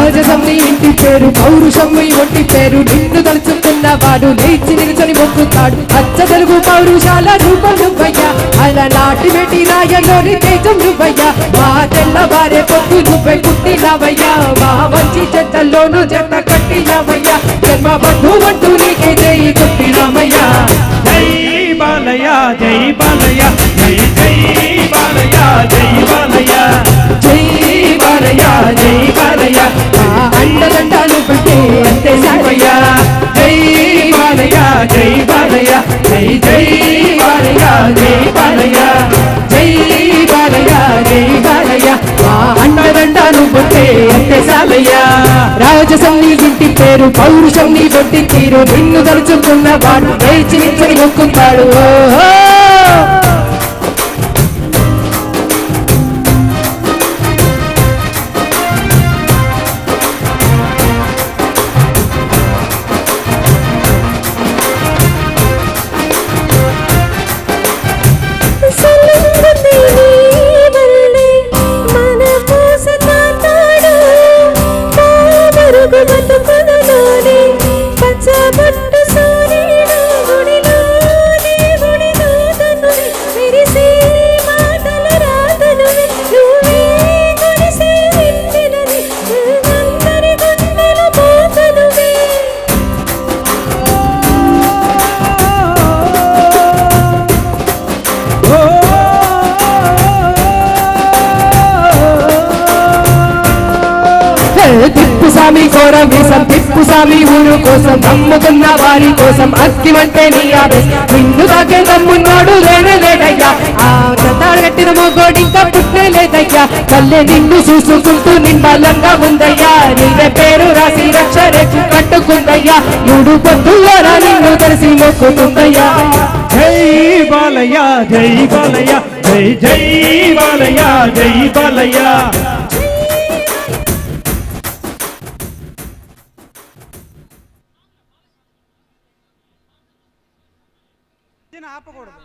పేరు పౌరుషమ్మి ఒంటి పేరు. నిన్ను తలుచుకున్న వాడు లేచి నిలుచొని మొక్కుతాడు. అచ్చ తెలుగు పౌరుషాల రూపం నువ్వయ్యా. అలా నాటి వెటి రాయలోని తేజం నువ్వయ్యా. మా తెల్లవారే పొద్దు నువ్వై పుట్టినవయ్యా. మా మంచి చెత్తల్లోనూ చెత్త కట్టినవయ్యా. జన్మ బంధు అంటూ నీకే చేయి కొట్టినవయ్యా జై బాలయ్య జై బాలయ్య. జై జై బాలయ్య జై బాలయ్య. జై జై బాలయ్య జై బాలయ్య జై బాలయ్య జై బాలయ్య మా అండదండాలు పెట్టే అంతే సాలయ్య రాజసం నీ ఇంటి పేరు పౌరుషం నీ బొట్టి తీరు నిన్ను తలుచుకున్న వాడు లేచి నిచ్చని మొక్కుంటాడు ఓహో కామరుగు బతుకులలోనే పచ్చబొట్టు స్వామి సామి కోరం వీసం తిప్పు స్వామి ఊరు కోసం నమ్ముకున్న వారి కోసం అస్తి అంటే నీ ఆవేశ నిన్ను దాకే నమ్మున్నాడు లేనే లేదయ్యా. ఆ చతాడు కట్టిన మొగోడు ఇంకా పుట్టే లేదయ్యా. కళ్ళే నిన్ను చూసుకుంటూ నిమ్మలంగా ఉందయ్యా. నీవే పేరు రాసి రక్ష రేపు కట్టుకుందయ్యా. మూడు పొద్దుల్లోరా నిన్ను తెలిసి మొక్కుతుందయ్యా. జై బాలయ్య జై బాలయ్య జై జై బాలయ్య జై బాలయ్య. ఆపకూడదు